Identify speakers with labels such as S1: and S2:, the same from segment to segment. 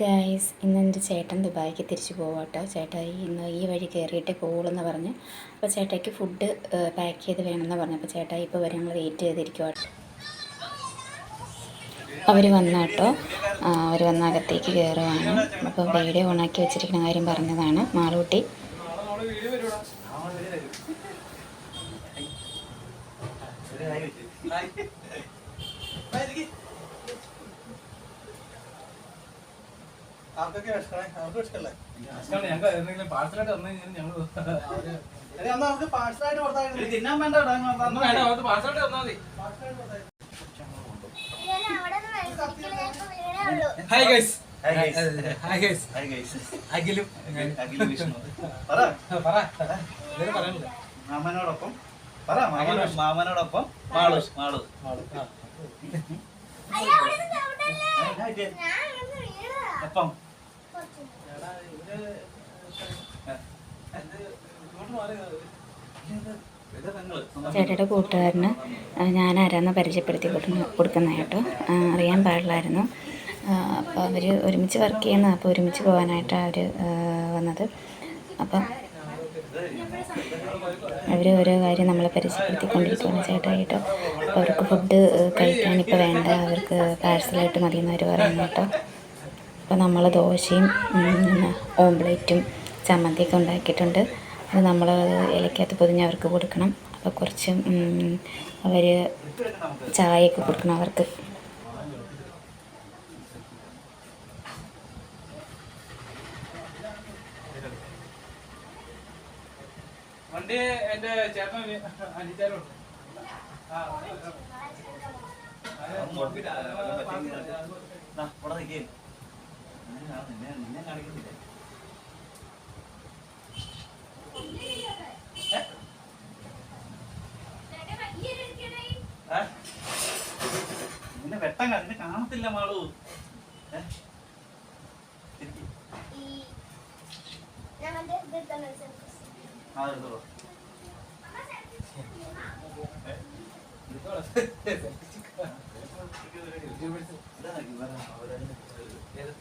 S1: Guys ഇന്ന് എന്റെ ചേട്ടൻ ദുബായിക്ക് തിരിച്ചു പോവാട്ടോ. ചേട്ടാ ഇന്ന് ഈ വഴി കയറിയിട്ടേ പോകുള്ളൂ പറഞ്ഞ്. അപ്പോൾ ചേട്ടായിക്ക് ഫുഡ് പാക്ക് ചെയ്ത് വേണമെന്ന് പറഞ്ഞു. അപ്പോൾ ചേട്ടായി ഇപ്പോൾ വരെ ഞങ്ങൾ വെയിറ്റ് ചെയ്തിരിക്കുവാട്ടോ. അവർ വന്നാട്ടോ. അവർ വന്ന അകത്തേക്ക് കയറുവാണ്. അപ്പോൾ വീഡിയോ ഓണാക്കി വെച്ചിരിക്കുന്ന കാര്യം പറഞ്ഞതാണ് മാളൂട്ടി.
S2: ആർക്കൊക്കെ വിഷമേ അവർക്ക് ഇഷ്ടമല്ലേ
S3: ഞങ്ങൾ എന്തെങ്കിലും പാഴ്സലായിട്ട് വന്നു കഴിഞ്ഞാൽ ഞങ്ങൾ
S2: എടി അന്ന് അവർക്ക് പാഴ്സലായിട്ട് കൊടുത്തായിരുന്നു
S3: തിന്നാൻ വേണ്ട ഒന്നും വേണ്ട അവർക്ക് പാഴ്സലായിട്ട് വന്നാൽ മതി. Hi guys
S2: Hi guys.
S3: Hi guys
S2: Hi guys.
S3: അഖിലും
S2: അഖിലും വിഷ്ണു. പറ.
S3: പറ. ഇതൊരു പറയാനില്ല
S2: മാമനോടൊപ്പം. പറ മാമനോ മാമനോടൊപ്പം. മാളു. മാളു ഒപ്പം
S1: ചേട്ടയുടെ കൂട്ടുകാരന് ഞാൻ ആരാന്ന് പരിചയപ്പെടുത്തി കൊടുക്കുന്ന കേട്ടോ. അറിയാൻ പാടില്ലായിരുന്നു. അപ്പോൾ അവർ ഒരുമിച്ച് വർക്ക് ചെയ്യുന്ന. അപ്പോൾ ഒരുമിച്ച് പോകാനായിട്ടാണ് അവർ വന്നത്. അപ്പം അവർ ഓരോ കാര്യം നമ്മളെ പരിചയപ്പെടുത്തിക്കൊണ്ടിരിക്കുകയാണ് ചേട്ടായിട്ട് അപ്പോൾ അവർക്ക് ഫുഡ് കഴിക്കാൻ ഇപ്പോൾ വേണ്ട. അവർക്ക് പാഴ്സലായിട്ട് മതി എന്ന് പറയുന്നു കേട്ടോ. അപ്പോൾ നമ്മൾ ദോശയും ഓംപ്ലേറ്റും ചമ്മന്തിയൊക്കെ ഉണ്ടാക്കിയിട്ടുണ്ട് അത് നമ്മൾ ഇലക്കകത്ത് പൊതിഞ്ഞ് അവർക്ക് കൊടുക്കണം അപ്പോൾ കുറച്ച് അവർ ചായയൊക്കെ കൊടുക്കണം അവർക്ക്
S3: വണ്ടി എന്റെ ചേട്ടൻ അനിച്ചാലുണ്ട്
S2: ആ നിൽക്കേ നിന്നെ വെട്ടം? നിന്നെ കാണത്തില്ല മാളു ഏ? ഇരിക്ക്. ആ, എടുത്തോളൂ. ഏ? ഇതാ നോക്കി, വേറെ അവരെ- ഏത്?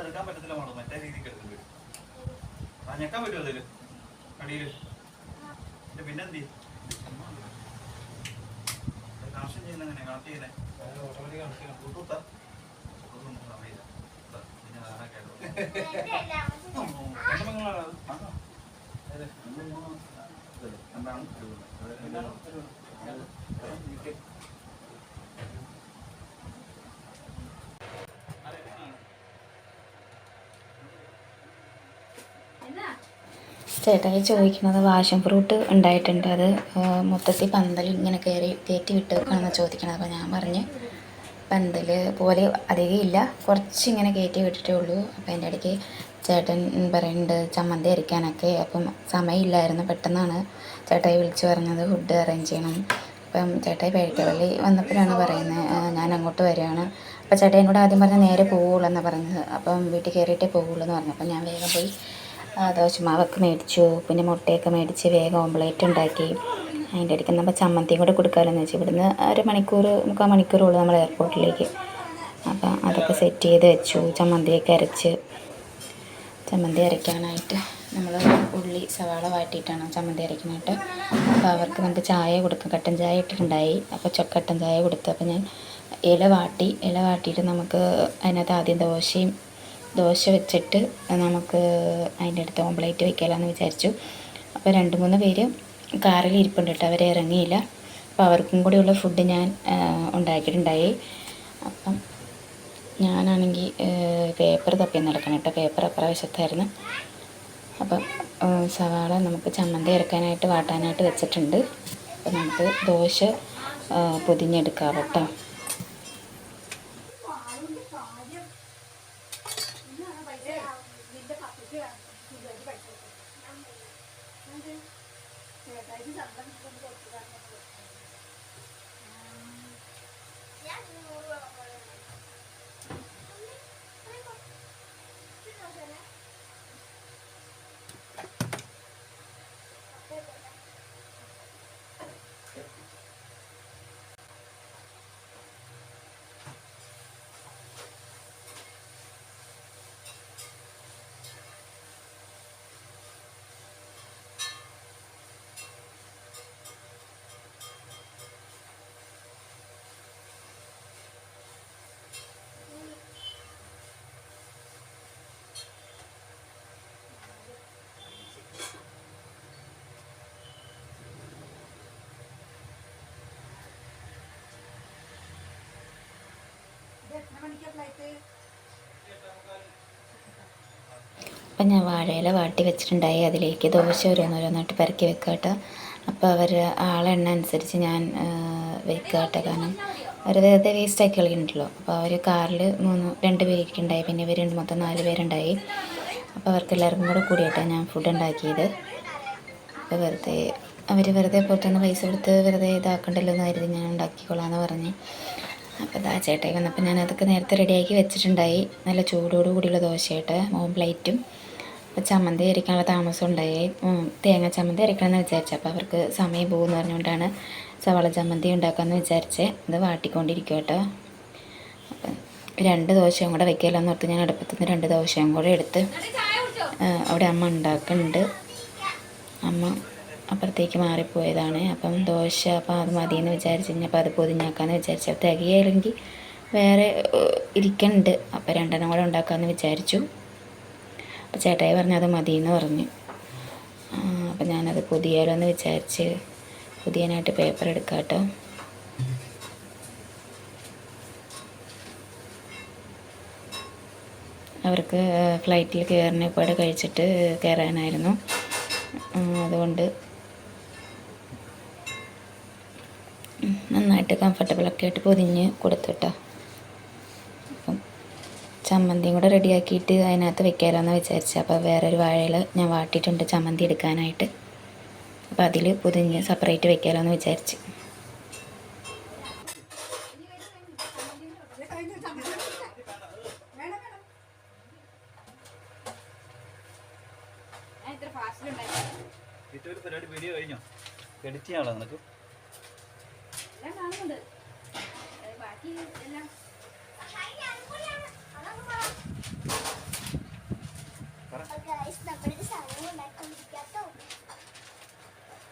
S2: അതെടുക്കാൻ പറ്റത്തില്ല മാഡം മറ്റേ രീതിക്ക് എടുക്കേണ്ടി വരും ആ ഞെക്കാൻ പറ്റുമോ അതിൽ? കടിയിൽ എന്റെ പിന്നെ എന്ത് കണക്ഷൻ ചെയ്യുന്ന എങ്ങനെ കണക്ട് ചെയ്യുന്നേ? ബ്ലൂടൂത്താ? ബ്ലൂടൂത്ത്. അറിയില്ല പിന്നെ വേറെ കേട്ടോ എന്താണ്?
S1: ചേട്ടായി ചോദിക്കുന്നത് വാഷം ഫ്രൂട്ട് ഉണ്ടായിട്ടുണ്ട്. അത് മൊത്തത്തിൽ പന്തൽ ഇങ്ങനെ കയറി കയറ്റി വിട്ട് ചോദിക്കണത്. ചോദിക്കണം അപ്പോൾ ഞാൻ പറഞ്ഞ് പന്തൽ പോലെ അധികം ഇല്ല. കുറച്ച് ഇങ്ങനെ കയറ്റി വിട്ടിട്ടേ ഉള്ളൂ. അപ്പോൾ എന്റെ ഇടയ്ക്ക് ചേട്ടൻ പറയുന്നുണ്ട് ചമ്മന്തി അരിക്കാനൊക്കെ അപ്പം സമയമില്ലായിരുന്നു പെട്ടെന്നാണ് ചേട്ടായി വിളിച്ച് പറഞ്ഞത് ഫുഡ് അറേഞ്ച് ചെയ്യണം. അപ്പം ചേട്ടായി പേഴിക്കവള്ളി വന്നപ്പോഴാണ് പറയുന്നത് ഞാൻ അങ്ങോട്ട് വരികയാണ്. അപ്പോൾ ചേട്ടായി കൂടെ ആദ്യം പറഞ്ഞാൽ നേരെ പോവുള്ളൂ എന്നാണ് പറഞ്ഞത്. അപ്പം വീട്ടിൽ കയറിയിട്ടേ പോവുള്ളൂ എന്ന് പറഞ്ഞു. അപ്പം ഞാൻ വേഗം പോയി ദോശമാവൊക്കെ മേടിച്ചു. പിന്നെ മുട്ടയൊക്കെ മേടിച്ച് വേഗം ഓംപ്ലേറ്റ് ഉണ്ടാക്കി. അതിന്റെ ഇടയ്ക്ക് നമ്മൾ ചമ്മന്തിയും കൂടെ കൊടുക്കാമല്ലോ വെച്ചു. ഇവിടുന്ന് ഒരു മണിക്കൂർ മുക്കാൽ മണിക്കൂറുള്ളൂ നമ്മൾ എയർപോർട്ടിലേക്ക് അപ്പം അതൊക്കെ സെറ്റ് ചെയ്ത് വെച്ചു. ചമ്മന്തിയൊക്കെ അരച്ച്. ചമ്മന്തി അരയ്ക്കാനായിട്ട് നമ്മൾ ഉള്ളി സവാള വാട്ടിയിട്ടാണ് ചമ്മന്തി അരയ്ക്കാനായിട്ട് അപ്പോൾ അവർക്ക് നമുക്ക് ചായ കൊടുക്കും കട്ടൻ ചായ ഇട്ടിട്ടുണ്ടായി. അപ്പോൾ ചൊക്കട്ടൻ കട്ടൻ ചായ കൊടുത്തു. അപ്പോൾ ഞാൻ ഇല വാട്ടി. ഇല വാട്ടിയിട്ട് നമുക്ക് അതിനകത്ത് ആദ്യം ദോശയും ദോശ വെച്ചിട്ട് നമുക്ക് അതിന്റെ അടുത്ത് ഓംപ്ലേറ്റ് വെക്കാമെന്ന് വിചാരിച്ചു. അപ്പോൾ രണ്ട് മൂന്ന് പേര് കാറിൽ ഇരിപ്പുണ്ട് കേട്ടോ. അവരെ ഇറങ്ങിയില്ല. അപ്പോൾ അവർക്കും കൂടിയുള്ള ഫുഡ് ഞാൻ ഉണ്ടാക്കിയിട്ടുണ്ടായി. അപ്പം ഞാനാണെങ്കിൽ പേപ്പർ തപ്പി നടക്കണം കേട്ടോ. പേപ്പർ അപ്രാവശ്യത്തായിരുന്നു അപ്പം സവാള നമുക്ക് ചമ്മന്തി ഇറക്കാനായിട്ട് വാട്ടാനായിട്ട് വെച്ചിട്ടുണ്ട്. അപ്പം നമുക്ക് ദോശ പൊതിഞ്ഞെടുക്കാം കേട്ടോ പക്ഷേ നിന്റെ പപ്പയ്ക്ക് വിദ്യാഭ്യാസം പഠിച്ചു ചേട്ടായിട്ട് ശമ്പളം കൊടുത്തു അപ്പം ഞാൻ വാഴയില വാട്ടി വെച്ചിട്ടുണ്ടായി. അതിലേക്ക് ദോശ ഓരോന്നോരോന്നായിട്ട് പെരക്കി വെക്കുക കേട്ടോ. അപ്പോൾ അവർ ആളെണ്ണ അനുസരിച്ച് ഞാൻ വെക്കുക കേട്ടോ കാരണം അവർ വെറുതെ വേസ്റ്റ് ആക്കി കളയുന്നുണ്ടല്ലോ. അപ്പോൾ അവർ കാറിൽ മൂന്ന് രണ്ട് പേരുണ്ടായി പിന്നെ ഇവർ മൊത്തം നാല് പേരുണ്ടായി. അപ്പോൾ അവർക്ക് എല്ലാവർക്കും കൂടെ കൂടിയിട്ടാണ് ഞാൻ ഫുഡ് ഉണ്ടാക്കിയത്. അപ്പോൾ വെറുതെ അവർ വെറുതെ പുറത്തുനിന്ന് പൈസ കൊടുത്ത് വെറുതെ ഇതാക്കണ്ടല്ലോ എന്ന് കരുതി ഞാൻ ഉണ്ടാക്കിക്കോളാന്ന് പറഞ്ഞ്. അപ്പോൾ ഇതാ ചേട്ടായി വന്നപ്പോൾ ഞാൻ അതൊക്കെ നേരത്തെ റെഡിയാക്കി വെച്ചിട്ടുണ്ടായി. നല്ല ചൂടോടു കൂടിയുള്ള ദോശയായിട്ട് പ്ലേറ്റും അപ്പോൾ ചമ്മന്തി അരിക്കാനുള്ള താമസം ഉണ്ടായി. തേങ്ങ ചമ്മന്തി അരക്കണമെന്ന് വിചാരിച്ചു. അപ്പോൾ അവർക്ക് സമയം പോകുമെന്ന് പറഞ്ഞുകൊണ്ടാണ് സവാള ചമ്മന്തി ഉണ്ടാക്കാമെന്ന് വിചാരിച്ചേ. അത് വാട്ടിക്കൊണ്ടിരിക്കും കേട്ടോ. അപ്പം രണ്ട് ദോശയും കൂടെ വെക്കാമല്ലോ ഓർത്ത് ഞാൻ അടുപ്പത്തുനിന്ന് രണ്ട് ദോശയും കൂടെ എടുത്ത് അവിടെ അമ്മ ഉണ്ടാക്കുന്നുണ്ട്. അമ്മ അപ്പുറത്തേക്ക് മാറിപ്പോയതാണ്. അപ്പം ദോശ അപ്പം അത് മതിയെന്ന് വിചാരിച്ച് കഴിഞ്ഞപ്പോൾ അത് പൊതിഞ്ഞാക്കാന്ന് വിചാരിച്ചു. അപ്പോൾ തികയില്ലെങ്കിൽ വേറെ ഇരിക്കണ്ട്. അപ്പം രണ്ടെണ്ണം കൂടെ ഉണ്ടാക്കാമെന്ന് വിചാരിച്ചു. അപ്പോൾ ചേട്ടായി പറഞ്ഞു അത് മതി എന്ന് പറഞ്ഞു അപ്പം ഞാനത് പൊതിയാലോ എന്ന് വിചാരിച്ച് പുതിയനായിട്ട് പേപ്പർ എടുക്കാം കേട്ടോ അവർക്ക് ഫ്ലൈറ്റിൽ കയറുന്ന പാട് കഴിച്ചിട്ട് കയറാനായിരുന്നു. അതുകൊണ്ട് നന്നായിട്ട് കംഫർട്ടബിളൊക്കെ ആയിട്ട് പൊതിഞ്ഞ് കൊടുത്തുട്ടോ. അപ്പം ചമ്മന്തിയും കൂടെ റെഡിയാക്കിയിട്ട് അതിനകത്ത് വെക്കാമെന്ന് വിചാരിച്ചു. അപ്പോൾ വേറൊരു വാഴയിൽ ഞാൻ വാട്ടിയിട്ടുണ്ട് ചമ്മന്തി എടുക്കാനായിട്ട്. അപ്പോൾ അതിൽ പൊതിഞ്ഞ് സെപ്പറേറ്റ് വെക്കാമല്ലോ എന്ന് വിചാരിച്ച്.
S2: ഉണ്ടായിരുന്നു ഇതൊരു പരിപാടി വീഡിയോ കഴിഞ്ഞോ? എഡിറ്റ് ചെയ്യാനുള്ള നിനക്ക്? പറ.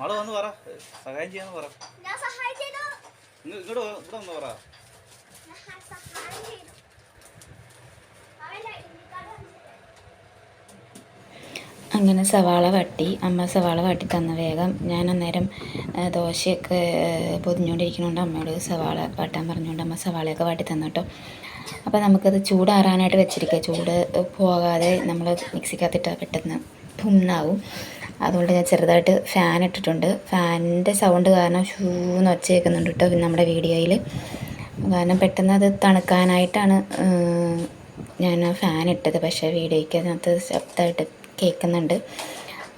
S2: മള വന്ന് പറ. സഹായം ചെയ്യാന്ന് പറ. ഇങ്ങോട്ട് ഇവിടെ വന്ന് പറ.
S4: സഹായം ചെയ്തു.
S1: അങ്ങനെ സവാള വട്ടി. അമ്മ സവാള വട്ടി തന്ന വേഗം ഞാൻ അന്നേരം ദോശയൊക്കെ പൊതിഞ്ഞുകൊണ്ടിരിക്കുന്നതുകൊണ്ട് അമ്മയോട് സവാള വട്ടാൻ പറഞ്ഞുകൊണ്ട് അമ്മ സവാളയൊക്കെ വട്ടി തന്നു കേട്ടോ അപ്പോൾ നമുക്കത് ചൂടാറാനായിട്ട് വെച്ചിരിക്കുക ചൂട് പോകാതെ നമ്മൾ മിക്സിക്കകത്തിട്ട് പെട്ടെന്ന് പുണ്ണാവും. അതുകൊണ്ട് ഞാൻ ചെറുതായിട്ട് ഫാൻ ഇട്ടിട്ടുണ്ട്. ഫാനിന്റെ സൗണ്ട് കാരണം ഷൂന്ന് ഒച്ച കേൾക്കുന്നുണ്ട് കേട്ടോ നമ്മുടെ വീഡിയോയിൽ കാരണം പെട്ടെന്ന് അത് തണുക്കാനായിട്ടാണ് ഞാൻ ഫാൻ ഇട്ടത്. പക്ഷേ വീഡിയോയ്ക്ക് അതിനകത്ത് ശബ്ദമായിട്ട് കേൾക്കുന്നുണ്ട്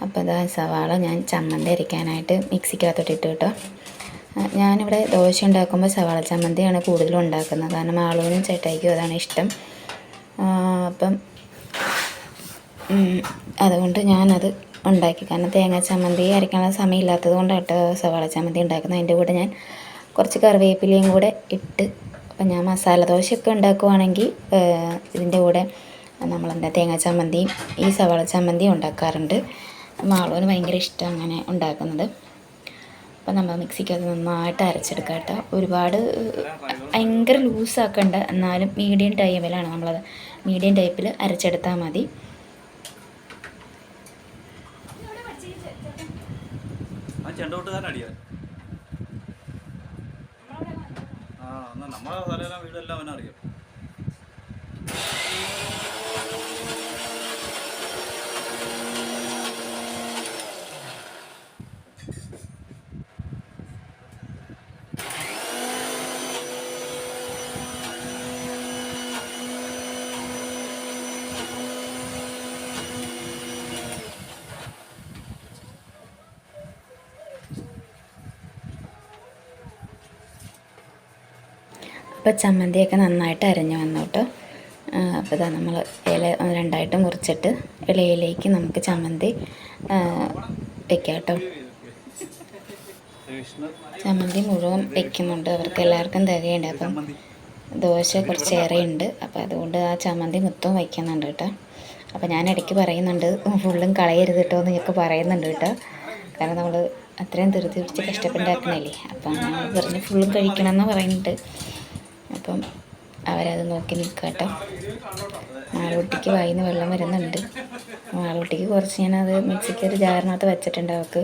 S1: അപ്പോൾ അതാ സവാള ഞാൻ ചമ്മന്തി അരയ്ക്കാനായിട്ട് മിക്സിക്കകത്തോട്ട് ഇട്ട് കേട്ടോ. ഞാനിവിടെ ദോശ ഉണ്ടാക്കുമ്പോൾ സവാള ചമ്മന്തിയാണ് കൂടുതലും ഉണ്ടാക്കുന്നത്. കാരണം ആളൂനും ചേട്ടായിക്കും അതാണ് ഇഷ്ടം. അപ്പം അതുകൊണ്ട് ഞാനത് ഉണ്ടാക്കി. കാരണം തേങ്ങ ചമ്മന്തി അരയ്ക്കാനുള്ള സമയമില്ലാത്തത് കേട്ടോ സവാള ചമ്മന്തി ഉണ്ടാക്കുന്നത്. അതിന്റെ കൂടെ ഞാൻ കുറച്ച് കറിവേപ്പിലയും കൂടെ ഇട്ട് അപ്പം ഞാൻ മസാല ദോശയൊക്കെ ഉണ്ടാക്കുവാണെങ്കിൽ ഇതിന്റെ കൂടെ നമ്മളെന്താ തേങ്ങാ ചമ്മന്തിയും ഈ സവാള ചമ്മന്തിയും ഉണ്ടാക്കാറുണ്ട്. മാളൂന് ഭയങ്കര ഇഷ്ടം അങ്ങനെ ഉണ്ടാക്കുന്നത്. അപ്പം നമ്മൾ മിക്സിക്കകത്ത് നന്നായിട്ട് അരച്ചെടുക്കുക കേട്ടോ. ഒരുപാട് ഭയങ്കര ലൂസാക്കണ്ട. എന്നാലും മീഡിയം ടൈമിലാണ് നമ്മളത് മീഡിയം ടൈപ്പിൽ അരച്ചെടുത്താൽ മതി.
S2: ആ തന്നെ അടിയാ നമ്മളെ വീടെല്ലാം അവനറിയാം.
S1: അപ്പോൾ ചമ്മന്തിയൊക്കെ നന്നായിട്ട് അരഞ്ഞു വന്നു അപ്പോൾ ഇതാ നമ്മൾ ഇല രണ്ടായിട്ട് മുറിച്ചിട്ട് ഇലയിലേക്ക് നമുക്ക് ചമ്മന്തി വെക്കാം കേട്ടോ ചമ്മന്തി മുഴുവൻ വെക്കുന്നുണ്ട്. അവർക്ക് എല്ലാവർക്കും തികയുണ്ട്. അപ്പം ദോശ കുറച്ചേറെ ഉണ്ട് അപ്പോൾ അതുകൊണ്ട് ആ ചമ്മന്തി മൊത്തം വയ്ക്കുന്നുണ്ട് കേട്ടോ. അപ്പോൾ ഞാൻ ഇടയ്ക്ക് പറയുന്നുണ്ട് ഫുള്ളും കളയരുത് കേട്ടോ എന്ന് ഞങ്ങൾക്ക് പറയുന്നുണ്ട് കേട്ടോ. കാരണം നമ്മൾ അത്രയും ധൃതി പിടിച്ച് കഷ്ടപ്പെട്ടാക്കണല്ലേ അപ്പം ഞാൻ പറഞ്ഞ് ഫുള്ളും കഴിക്കണം എന്ന് പറയുന്നുണ്ട്. അപ്പം അവരത് നോക്കി നിൽക്കുക കേട്ടോ മാളൂട്ടിക്ക് വായിന്ന് വെള്ളം വരുന്നുണ്ട്. മാളൂട്ടിക്ക് കുറച്ച് ഞാനത് മിക്സിക്ക് ഒരു ജാറിനകത്ത് വെച്ചിട്ടുണ്ട്. അവൾക്ക്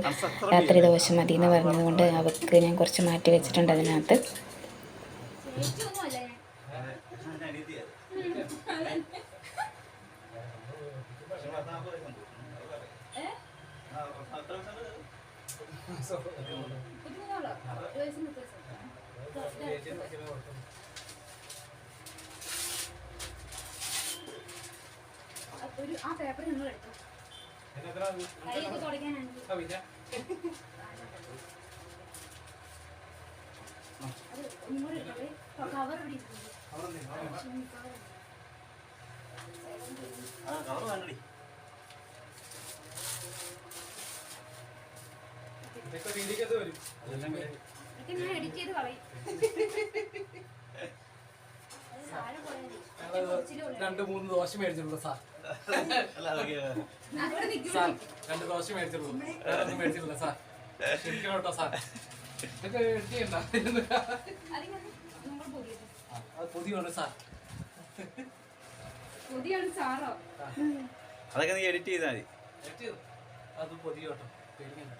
S1: രാത്രി ദോശ മതി എന്ന് പറഞ്ഞതുകൊണ്ട് അവൾക്ക് ഞാൻ കുറച്ച് മാറ്റി വെച്ചിട്ടുണ്ട് അതിനകത്ത്.
S4: ഒരു പേപ്പർ നിങ്ങൾ എടുത്തു. കൈ ഇത് തുടയ്ക്കാനുണ്ട് അത് ഇങ്ങോട്ട് എടുത്തോളൂ കവർ ഇവിടെ ഇരിക്കുന്നു ഞാൻ എഡിറ്റ് ചെയ്ത്
S3: രണ്ട് മൂന്ന് ദോശ മേടിച്ചിട്ടുള്ള സാർ. സാർ രണ്ട് ദോശ മേടിച്ചിട്ടുള്ളൂ. മേടിച്ചിട്ടില്ല സാർ. കേട്ടോ സാർ. ഇതൊക്കെ അത് സാർ.
S2: അതൊക്കെ നീ എഡിറ്റ് ചെയ്താൽ മതി.
S3: അത് പുതിയ കേട്ടോ പേടിക്കണ്ട.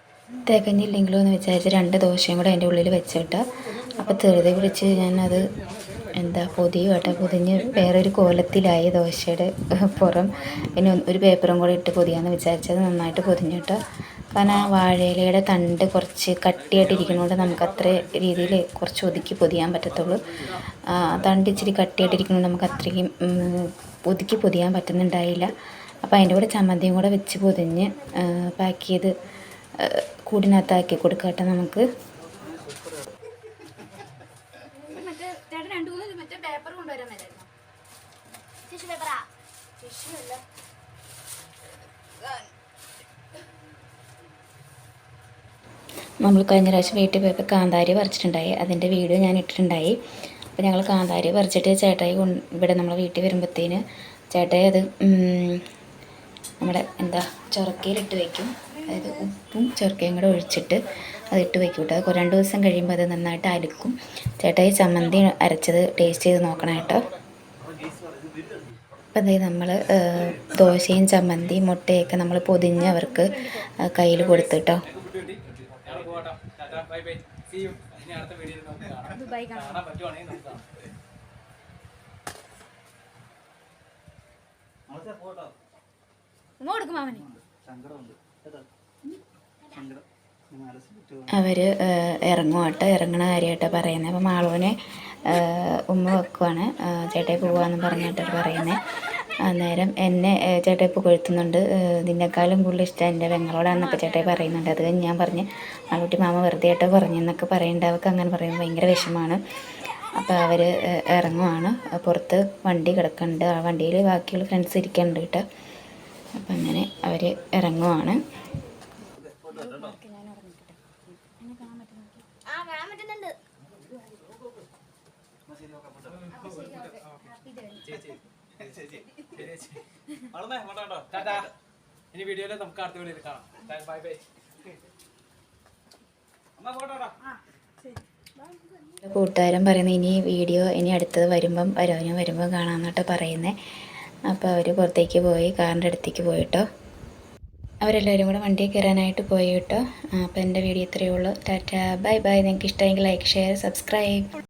S1: തികഞ്ഞില്ലെങ്കിലോ എന്ന് വിചാരിച്ച് രണ്ട് ദോശയും കൂടെ അതിന്റെ ഉള്ളിൽ വെച്ചിട്ട് അപ്പോൾ തെറുതെ ഞാൻ ഞാനത് എന്താ പൊതിയും കേട്ടോ പൊതിഞ്ഞ് വേറൊരു കോലത്തിലായി ദോശയുടെ പുറം. പിന്നെ ഒരു പേപ്പറും കൂടെ ഇട്ട് പൊതിയാന്ന് വിചാരിച്ചത് നന്നായിട്ട് പൊതിഞ്ഞു കേട്ടോ. കാരണം ആ വാഴയിലയുടെ തണ്ട് കുറച്ച് കട്ടിയായിട്ടിരിക്കുന്നതുകൊണ്ട് നമുക്ക് അത്ര രീതിയിൽ കുറച്ച് ഒതുക്കി പൊതിയാൻ പറ്റത്തുള്ളൂ. തണ്ട് ഇച്ചിരി കട്ടിയായിട്ടിരിക്കുന്നത് നമുക്ക് അത്രയ്ക്കും ഉം, ഒതുക്കി പൊതിയാൻ പറ്റുന്നുണ്ടായില്ല. അപ്പോൾ അതിന്റെ കൂടെ ചമ്മന്തിയും കൂടെ വെച്ച് പൊതിഞ്ഞ് പാക്ക് ചെയ്ത് കൂടിനകത്താക്കി കൊടുക്കട്ടെ നമുക്ക്
S4: മറ്റേ ചേട്ടൻ രണ്ടു മൂന്ന് മറ്റേ പേപ്പർ കൊണ്ടുവരാൻ മേലായിരുന്നു ടിഷ്യൂ പേപ്പറാ ടിഷ്യൂ അല്ല
S1: നമ്മൾ കഴിഞ്ഞ പ്രാവശ്യം വീട്ടിൽ പോയപ്പോൾ കാന്താരി പറിച്ചിട്ടുണ്ടായി. അതിന്റെ വീഡിയോ ഞാൻ ഇട്ടിട്ടുണ്ടായി. അപ്പോൾ ഞങ്ങൾ കാന്താരി പറിച്ചിട്ട് ചേട്ടായി ഇവിടെ നമ്മളെ വീട്ടിൽ വരുമ്പോഴത്തേന് ചേട്ടായി അത് നമ്മുടെ എന്താ ചൊറക്കയിലിട്ട് വയ്ക്കും. അതായത് ഉപ്പും ചൊറക്കയും കൂടെ ഒഴിച്ചിട്ട് അത് ഇട്ട് വയ്ക്കും കേട്ടോ. അത് രണ്ട് ദിവസം കഴിയുമ്പോൾ അത് നന്നായിട്ട് അലുക്കും. ചേട്ടായി ചമ്മന്തി അരച്ചത് ടേസ്റ്റ് ചെയ്ത് നോക്കണം കേട്ടോ. അപ്പോൾ അതായത് നമ്മൾ ദോശയും ചമ്മന്തി മുട്ടയൊക്കെ നമ്മൾ പൊതിഞ്ഞ് അവർക്ക് കയ്യിൽ കൊടുത്തു കേട്ടോ.
S3: ഞങ്ങൾ പോകട്ടോ tata bye bye. See you ഇനി അടുത്ത വീഡിയോയിൽ നമുക്ക് കാണാം. കാണാൻ പറ്റുവാണെങ്കിൽ നമുക്ക്
S4: കൊടുക്കും
S2: സങ്കടമുണ്ട്. സങ്കടം.
S1: അവർ ഇറങ്ങണ കാര്യമായിട്ടാണ് പറയുന്നത് അപ്പം മാളുവിനെ ഉമ്മ വെക്കുവാണ്. ചേട്ടായി പോവാന്ന് പറഞ്ഞിട്ട് പറയുന്നത് അന്നേരം എന്നെ ചേട്ടൻ ചേട്ടായി പുകഴ്ത്തുന്നുണ്ട് ഏഹ്, നിന്നെക്കാളും കൂടുതൽ ഇഷ്ടം എന്റെ പെങ്ങളോടാണെന്നൊക്കെ ചേട്ടായി പറയുന്നുണ്ട്. അത് ഞാൻ പറഞ്ഞ് ആളുകുട്ടി മാമ വെറുതെ ആയിട്ടോ പറഞ്ഞു എന്നൊക്കെ പറയേണ്ട. അവർക്ക് അങ്ങനെ പറയുമ്പോൾ ഭയങ്കര വിഷമമാണ് അപ്പോൾ അവർ ഇറങ്ങുവാണ് പുറത്ത് വണ്ടി കിടക്കുന്നുണ്ട് ആ വണ്ടിയിൽ ബാക്കിയുള്ള ഫ്രണ്ട്സ് ഇരിക്കുന്നുണ്ട് കേട്ടോ. അപ്പം അങ്ങനെ അവർ ഇറങ്ങുവാണ്
S4: ആ
S2: വളർന്നേ
S3: ടാറ്റാ. ഇനി വീഡിയോയിൽ നമുക്ക് അടുത്ത വീഡിയോയിൽ കാണാം. Bye bye.
S2: എന്നാ പോട്ടോടാ
S1: കൂട്ടുകാരൻ പറയുന്നത് ഇനി വീഡിയോ ഇനി അടുത്തത് വരുമ്പം വരവനും വരുമ്പം കാണാമെന്നിട്ട് പറയുന്നത് അപ്പോൾ അവർ പുറത്തേക്ക് പോയി കാറിന്റെ അടുത്തേക്ക് പോയിട്ടോ. അവരെല്ലാവരും കൂടെ വണ്ടിയിൽ കയറാനായിട്ട് പോയി കേട്ടോ. അപ്പോൾ എന്റെ വീഡിയോ ഇത്രയേ ഉള്ളൂ. Tata bye bye. നിങ്ങൾക്ക് ഇഷ്ടമെങ്കിൽ ലൈക്ക് ഷെയർ സബ്സ്ക്രൈബ്